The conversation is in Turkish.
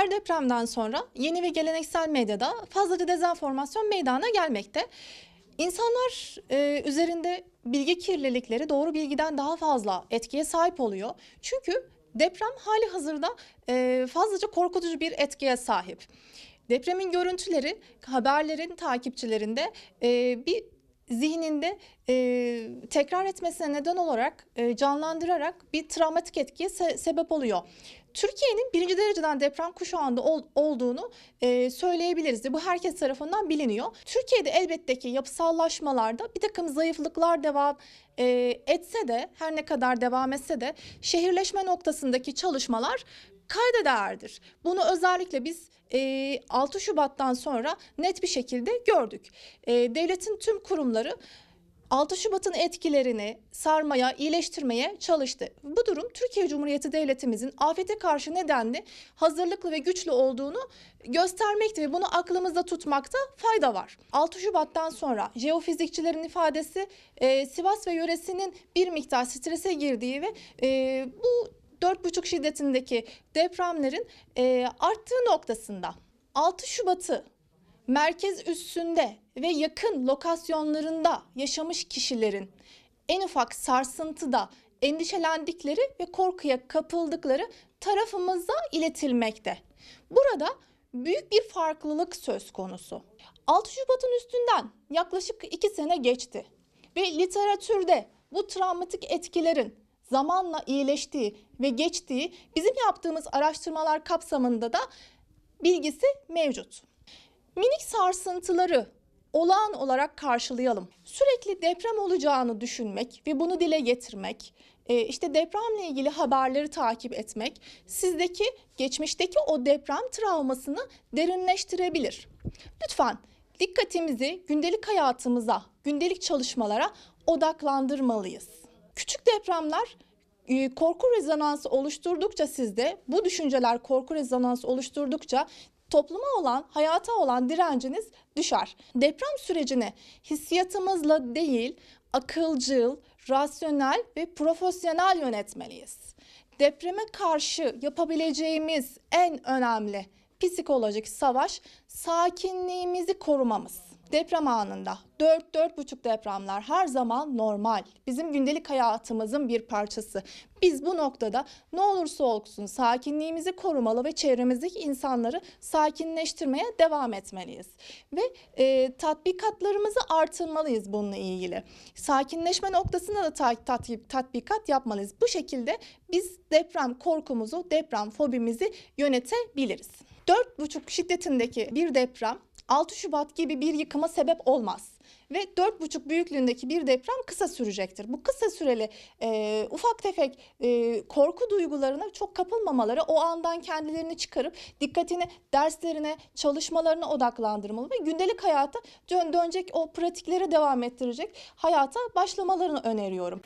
Her depremden sonra yeni ve geleneksel medyada fazlaca dezenformasyon meydana gelmekte. İnsanlar e, üzerinde bilgi kirlilikleri doğru bilgiden daha fazla etkiye sahip oluyor. Çünkü deprem hali hazırda e, fazlaca korkutucu bir etkiye sahip. Depremin görüntüleri haberlerin takipçilerinde e, bir zihninde e, tekrar etmesine neden olarak e, canlandırarak bir travmatik etkiye se- sebep oluyor. Türkiye'nin birinci dereceden deprem kuşağında ol- olduğunu e, söyleyebiliriz. Bu herkes tarafından biliniyor. Türkiye'de elbette ki yapısallaşmalarda bir takım zayıflıklar devam e, etse de her ne kadar devam etse de şehirleşme noktasındaki çalışmalar kayda değerdir. Bunu özellikle biz e, 6 Şubat'tan sonra net bir şekilde gördük. E, devletin tüm kurumları 6 Şubat'ın etkilerini sarmaya, iyileştirmeye çalıştı. Bu durum Türkiye Cumhuriyeti Devletimizin afete karşı nedenli hazırlıklı ve güçlü olduğunu göstermekte ve bunu aklımızda tutmakta fayda var. 6 Şubat'tan sonra jeofizikçilerin ifadesi e, Sivas ve yöresinin bir miktar strese girdiği ve e, bu 4,5 şiddetindeki depremlerin e, arttığı noktasında 6 Şubat'ı merkez üssünde ve yakın lokasyonlarında yaşamış kişilerin en ufak sarsıntıda endişelendikleri ve korkuya kapıldıkları tarafımıza iletilmekte. Burada büyük bir farklılık söz konusu. 6 Şubat'ın üstünden yaklaşık 2 sene geçti ve literatürde bu travmatik etkilerin zamanla iyileştiği ve geçtiği bizim yaptığımız araştırmalar kapsamında da bilgisi mevcut. Minik sarsıntıları olağan olarak karşılayalım. Sürekli deprem olacağını düşünmek ve bunu dile getirmek, e, işte depremle ilgili haberleri takip etmek sizdeki geçmişteki o deprem travmasını derinleştirebilir. Lütfen dikkatimizi gündelik hayatımıza, gündelik çalışmalara odaklandırmalıyız. Küçük depremler e, korku rezonansı oluşturdukça sizde bu düşünceler korku rezonansı oluşturdukça topluma olan, hayata olan direnciniz düşer. Deprem sürecini hissiyatımızla değil, akılcıl, rasyonel ve profesyonel yönetmeliyiz. Depreme karşı yapabileceğimiz en önemli psikolojik savaş sakinliğimizi korumamız. Deprem anında 4-4,5 depremler her zaman normal. Bizim gündelik hayatımızın bir parçası. Biz bu noktada ne olursa olsun sakinliğimizi korumalı ve çevremizdeki insanları sakinleştirmeye devam etmeliyiz. Ve e, tatbikatlarımızı artırmalıyız bununla ilgili. Sakinleşme noktasında da ta- tat- tatbikat yapmalıyız. Bu şekilde biz deprem korkumuzu, deprem fobimizi yönetebiliriz. 4,5 şiddetindeki bir deprem 6 Şubat gibi bir yıkıma sebep olmaz. Ve 4,5 büyüklüğündeki bir deprem kısa sürecektir. Bu kısa süreli e, ufak tefek e, korku duygularına çok kapılmamaları, o andan kendilerini çıkarıp dikkatini derslerine, çalışmalarına odaklandırmalı ve gündelik hayata dön dönecek o pratikleri devam ettirecek hayata başlamalarını öneriyorum.